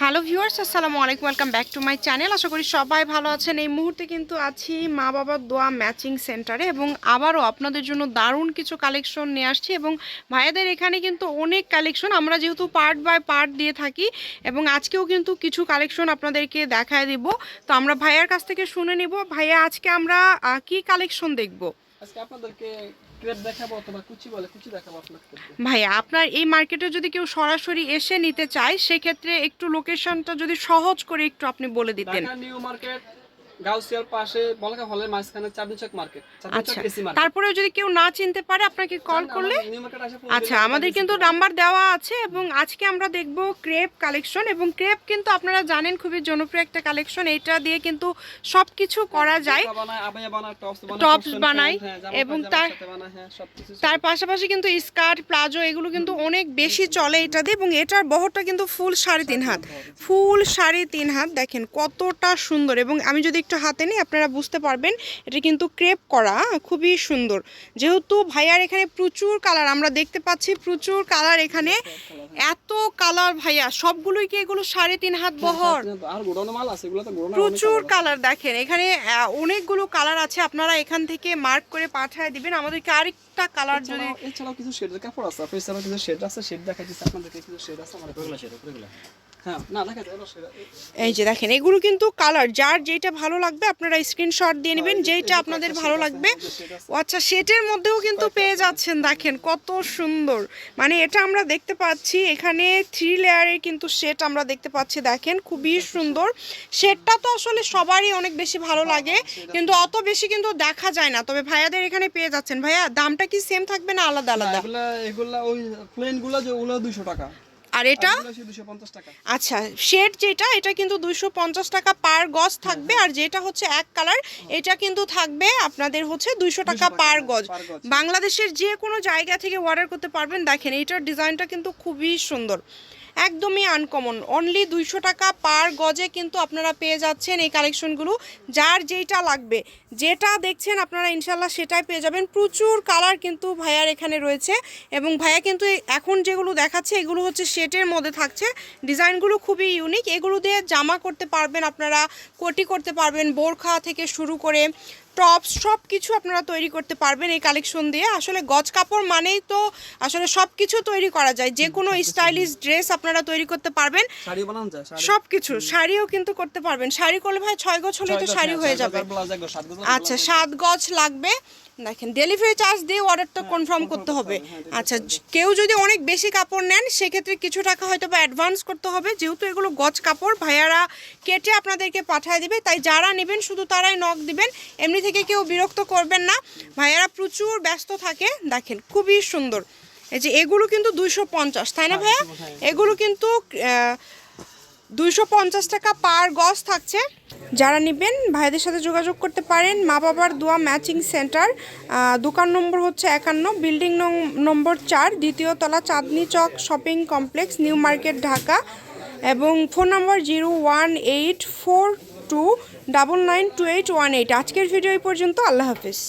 Hello viewers আসসালামু আলাইকুম welcome back to my channel আশা করি সবাই ভালো আছেন। এই মুহূর্তে কিন্তু আছি মা বাবার দোয়া ম্যাচিং সেন্টারে এবং আবারও আপনাদের জন্য দারুণ কিছু কালেকশন নিয়ে আসছি এবং ভাইয়াদের এখানে কিন্তু অনেক কালেকশন আমরা যেহেতু পার্ট বাই পার্ট দিয়ে থাকি এবং আজকেও কিন্তু কিছু কালেকশন আপনাদেরকে দেখায় দিব। তো আমরা ভাইয়ার কাছ থেকে শুনে নিব, ভাইয়া আজকে আমরা কি কালেকশন দেখব? আজকে আপনাদেরকে ভাইয়া আপনার এই মার্কেটে যদি কেউ সরাসরি এসে নিতে চায় সেক্ষেত্রে একটু লোকেশনটা যদি সহজ করে একটু আপনি বলে দিতেন। নিউ মার্কেট গাউসিয়ার পাশে বলকা হলের মাঝখানে চাঁদনিচক মার্কেট আচ্ছা তারপরেও যদি কেউ না চিনতে পারে আপনাকে কল করলে আচ্ছা আমাদের কিন্তু নাম্বার দেওয়া আছে এবং আজকে আমরা দেখব ক্রেপ কালেকশন এবং ক্রেপ কিন্তু আপনারা জানেন খুবই জনপ্রিয় একটা কালেকশন। এটা দিয়ে কিন্তু সব কিছু করা যায়। টপস pant, হ্যাঁ, এবং তার- হ্যাঁ, তার পাশাপাশি কিন্তু স্কার্ট প্লাজো এগুলো কিন্তু অনেক বেশি চলে এটা দিয়ে এবং এটার বহরটা কিন্তু ফুল সাড়ে তিন হাত। ফুল সাড়ে তিন হাত দেখেন কতটা সুন্দর এবং আমি যদি একটু হাতে নিই আপনারা বুঝতে পারবেন এটা কিন্তু ক্রেপ করা হ্যাঁ, খুবই সুন্দর। যেহেতু ভাইয়ার এখানে প্রচুর কালার আমরা দেখতে পাচ্ছি প্রচুর কালার এখানে। এত কালার ভাইয়া সবগুলোই কি এগুলো সাড়ে তিন হাত বহর? আর গোডাউন মাল আছে এগুলো তো গোডাউন প্রচুর কালার দেখেন এখানে অনেকগুলো কালার আছে আপনারা এখান থেকে মার্ক করে পাঠিয়ে দিবেন আমাদেরকে আরেকটা কালার যদি এছাড়াও কিছু শেডের কাপড় আছে আপনি এছাড়াও কিছু শেড আছে শেড দেখাচ্ছি আপনাদেরকে কিছু শেড আছে আমার শেড। হ্যাঁ এই যে দেখেন এগুলো কিন্তু কালার যার যেটা ভালো লাগবে আপনারা স্ক্রিনশট দিয়ে নেবেন যেটা আপনাদের ভালো লাগবে। ও আচ্ছা সেটের মধ্যেও কিন্তু পেয়ে যাচ্ছেন দেখেন কত সুন্দর। মানে এটা আমরা দেখতে পাচ্ছি এখানে থ্রি লেয়ারের কিন্তু সেট আমরা দেখতে পাচ্ছি দেখেন খুবই সুন্দর। সেটটা তো আসলে সবারই অনেক বেশি ভালো লাগে কিন্তু অত বেশি কিন্তু দেখা যায় না। তবে ভাইয়াদের এখানে পেয়ে যাচ্ছেন। ভাইয়া দামটা কি সেম থাকবে না আলাদা আলাদা? এগুলা এগুলা ওই প্লেনগুলা যে ওগুলো দুশো টাকা। আর এটা? আচ্ছা শেড যেটা এটা কিন্তু দুইশো পঞ্চাশ টাকা পার গজ থাকবে আর যেটা হচ্ছে এক কালার এটা কিন্তু থাকবে আপনাদের হচ্ছে দুইশো টাকা পার গজ। গজ। বাংলাদেশের যে কোনো জায়গা থেকে অর্ডার করতে পারবেন দেখেন এইটার ডিজাইনটা কিন্তু খুবই সুন্দর। একদমই আনকমন অনলি দুইশো টাকা পার গজে কিন্তু আপনারা পেয়ে যাচ্ছেন এই কালেকশনগুলো যার যেইটা লাগবে, যেটা দেখছেন আপনারা ইনশাল্লাহ সেটাই পেয়ে যাবেন। প্রচুর কালার কিন্তু ভাইয়ার এখানে রয়েছে এবং ভাইয়া কিন্তু এখন যেগুলো দেখাচ্ছে, এগুলো হচ্ছে সেটের মধ্যে থাকছে। ডিজাইনগুলো খুবই ইউনিক এগুলো দিয়ে জামা করতে পারবেন আপনারা, কোটি করতে পারবেন, বোরখা থেকে শুরু করে টপস সব কিছু আপনারা তৈরি করতে পারবেন এই কালেকশন দিয়ে। আসলে গজ কাপড় মানেই তো আসলে সব কিছু তৈরি করা যায়। যে কোনো স্টাইলিশ ড্রেস আপনারা তৈরি করতে পারবেন। সব কিছু শাড়িও কিন্তু করতে পারবেন। শাড়ি করলে ভাই ছয় গজ হলে তো শাড়ি হয়ে যাবে। ব্লাউজ একদম সাত গজ আচ্ছা সাত গজ লাগবে। দেখেন ডেলিভারি চার্জ দিয়ে অর্ডারটা কনফার্ম করতে হবে। আচ্ছা কেউ যদি অনেক বেশি কাপড় নেন সেক্ষেত্রে কিছু টাকা হয়তো বা অ্যাডভান্স করতে হবে। যেহেতু এগুলো গজ কাপড় ভাইয়ারা কেটে আপনাদেরকে পাঠিয়ে দেবে। তাই যারা নেবেন শুধু তারাই নখ দিবেন। এমনি থেকে কেউ বিরক্ত করবেন না। ভাইয়ারা প্রচুর ব্যস্ত থাকে। দেখেন খুবই সুন্দর। এই যে এগুলো কিন্তু দুইশো পঞ্চাশ তাই না ভাইয়া? এগুলো কিন্তু দুইশো পঞ্চাশ টাকা পার গজ থাকছে। যারা নেবেন, ভাইদের সাথে যোগাযোগ করতে পারেন। মা বাবার দোয়া ম্যাচিং সেন্টার দোকান নম্বর হচ্ছে একান্ন, বিল্ডিং নম্বর চার, দ্বিতীয় তলা Chandni Chowk shopping complex, new market, Dhaka এবং phone number zero one eight four two double nine two eight one eight. আজকের ভিডিও এই পর্যন্ত। আল্লাহ হাফিজ।